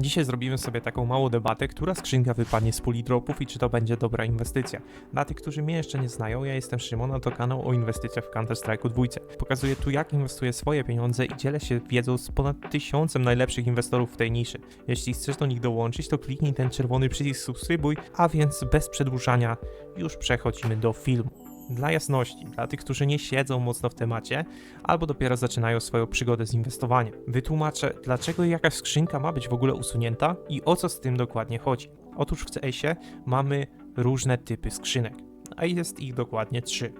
Dzisiaj zrobimy sobie taką małą debatę, która skrzynka wypadnie z puli dropów i czy to będzie dobra inwestycja. Dla tych, którzy mnie jeszcze nie znają, ja jestem Szymon, a to kanał o inwestycjach w Counter-Strike'u 2. Pokazuję tu jak inwestuję swoje pieniądze i dzielę się wiedzą z ponad tysiącem najlepszych inwestorów w tej niszy. Jeśli chcesz do nich dołączyć, to kliknij ten czerwony przycisk subskrybuj, a więc bez przedłużania już przechodzimy do filmu. Dla jasności, dla tych, którzy nie siedzą mocno w temacie, albo dopiero zaczynają swoją przygodę z inwestowaniem. Wytłumaczę, dlaczego jakaś skrzynka ma być w ogóle usunięta i o co z tym dokładnie chodzi. Otóż w CS-ie mamy różne typy skrzynek, a jest ich dokładnie trzy.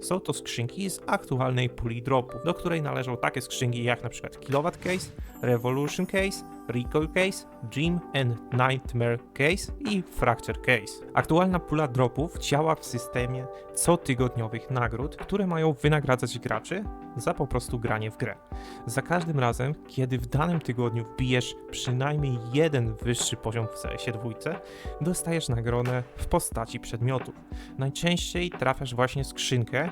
Są to skrzynki z aktualnej puli dropów, do której należą takie skrzynki jak np. Kilowatt Case, Revolution Case, Recoil Case, Dream and Nightmare Case i Fracture Case. Aktualna pula dropów działa w systemie cotygodniowych nagród, które mają wynagradzać graczy za po prostu granie w grę. Za każdym razem, kiedy w danym tygodniu wbijesz przynajmniej jeden wyższy poziom w CS-ie dwójce, dostajesz nagrodę w postaci przedmiotów. Najczęściej trafiasz właśnie skrzynkę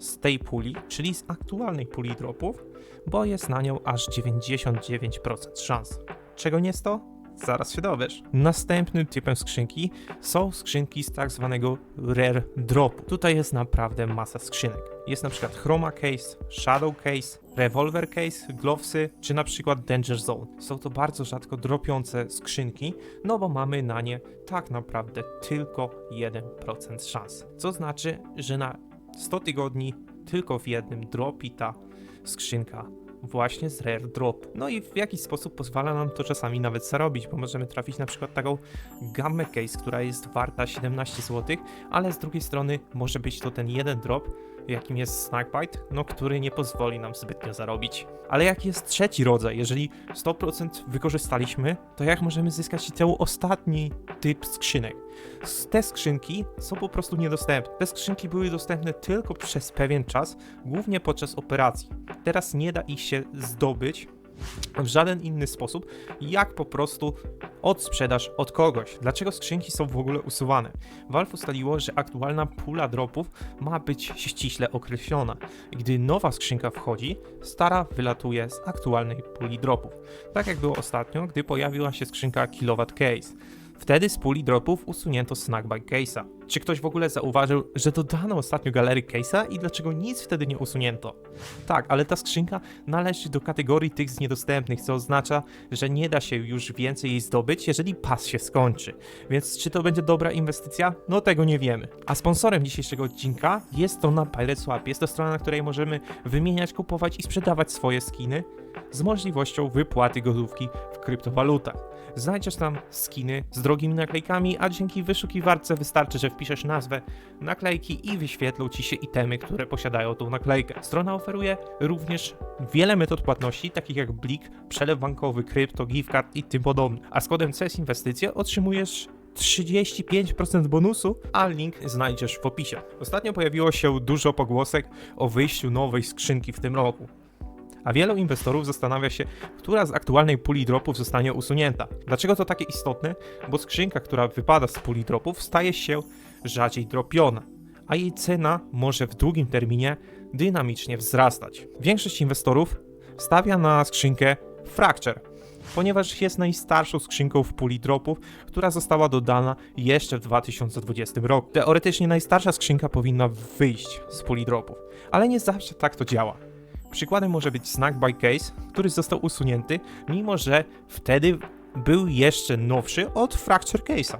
z tej puli, czyli z aktualnej puli dropów, bo jest na nią aż 99% szans. Czego nie jest to? Zaraz się dowiesz. Następnym typem skrzynki są skrzynki z tak zwanego rare dropu. Tutaj jest naprawdę masa skrzynek. Jest na przykład Chroma Case, Shadow Case, Revolver Case, Glovesy, czy na przykład Danger Zone. Są to bardzo rzadko dropiące skrzynki, no bo mamy na nie tak naprawdę tylko 1% szans. Co znaczy, że na 100 tygodni tylko w jednym dropi ta skrzynka właśnie z rare drop. No i w jakiś sposób pozwala nam to czasami nawet zarobić, bo możemy trafić na przykład taką gammę case, która jest warta 17 zł, ale z drugiej strony może być to ten jeden drop, jakim jest Snackbite, no który nie pozwoli nam zbytnio zarobić. Ale jaki jest trzeci rodzaj? Jeżeli 100% wykorzystaliśmy, to jak możemy zyskać ten ostatni typ skrzynek? Te skrzynki są po prostu niedostępne. Te skrzynki były dostępne tylko przez pewien czas, głównie podczas operacji. Teraz nie da ich się zdobyć w żaden inny sposób, jak po prostu od sprzedaż od kogoś. Dlaczego skrzynki są w ogóle usuwane? Valve ustaliło, że aktualna pula dropów ma być ściśle określona. Gdy nowa skrzynka wchodzi, stara wylatuje z aktualnej puli dropów. Tak jak było ostatnio, gdy pojawiła się skrzynka Kilowatt Case. Wtedy z puli dropów usunięto Snackbite Case'a. Czy ktoś w ogóle zauważył, że dodano ostatnio galerii Case'a i dlaczego nic wtedy nie usunięto? Tak, ale ta skrzynka należy do kategorii tych z niedostępnych, co oznacza, że nie da się już więcej jej zdobyć, jeżeli pas się skończy. Więc czy to będzie dobra inwestycja? No tego nie wiemy. A sponsorem dzisiejszego odcinka jest strona Pirate Swap. Jest to strona, na której możemy wymieniać, kupować i sprzedawać swoje skiny z możliwością wypłaty gotówki w kryptowalutach. Znajdziesz tam skiny z drogimi naklejkami, a dzięki wyszukiwarce wystarczy, że wpiszesz nazwę naklejki i wyświetlą ci się itemy, które posiadają tą naklejkę. Strona oferuje również wiele metod płatności, takich jak Blik, przelew bankowy, krypto, gift card i tym podobne. A z kodem CS Inwestycje otrzymujesz 35% bonusu, a link znajdziesz w opisie. Ostatnio pojawiło się dużo pogłosek o wyjściu nowej skrzynki w tym roku a wielu inwestorów zastanawia się, która z aktualnej puli dropów zostanie usunięta. Dlaczego to takie istotne? Bo skrzynka, która wypada z puli dropów, staje się rzadziej dropiona, a jej cena może w długim terminie dynamicznie wzrastać. Większość inwestorów stawia na skrzynkę Fracture, ponieważ jest najstarszą skrzynką w puli dropów, która została dodana jeszcze w 2020 roku. Teoretycznie najstarsza skrzynka powinna wyjść z puli dropów, ale nie zawsze tak to działa. Przykładem może być Snack by Case, który został usunięty, mimo że wtedy był jeszcze nowszy od Fracture Case'a.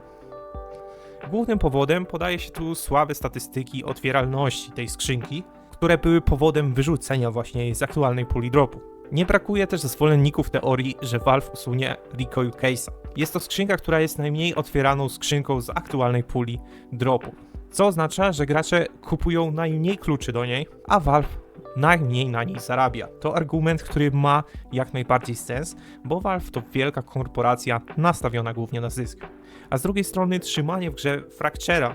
Głównym powodem podaje się tu słabe statystyki otwieralności tej skrzynki, które były powodem wyrzucenia właśnie z aktualnej puli dropu. Nie brakuje też zwolenników teorii, że Valve usunie Recoil Case'a. Jest to skrzynka, która jest najmniej otwieraną skrzynką z aktualnej puli dropu. Co oznacza, że gracze kupują najmniej kluczy do niej, a Valve najmniej na niej zarabia. To argument, który ma jak najbardziej sens, bo Valve to wielka korporacja nastawiona głównie na zysk. A z drugiej strony trzymanie w grze Fracture'a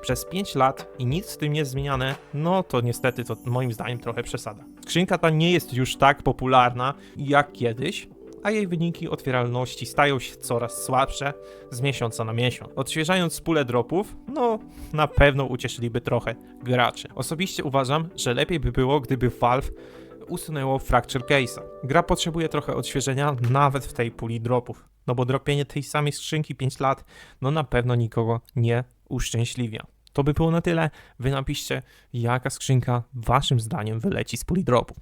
przez 5 lat i nic z tym nie zmieniane, no to niestety to moim zdaniem trochę przesada. Skrzynka ta nie jest już tak popularna jak kiedyś, a jej wyniki otwieralności stają się coraz słabsze z miesiąca na miesiąc. Odświeżając pulę dropów, no na pewno ucieszyliby trochę graczy. Osobiście uważam, że lepiej by było, gdyby Valve usunęło Fracture Case'a. Gra potrzebuje trochę odświeżenia nawet w tej puli dropów. no bo dropienie tej samej skrzynki 5 lat, no na pewno nikogo nie uszczęśliwia. To by było na tyle. Wy napiszcie, jaka skrzynka waszym zdaniem wyleci z puli dropu.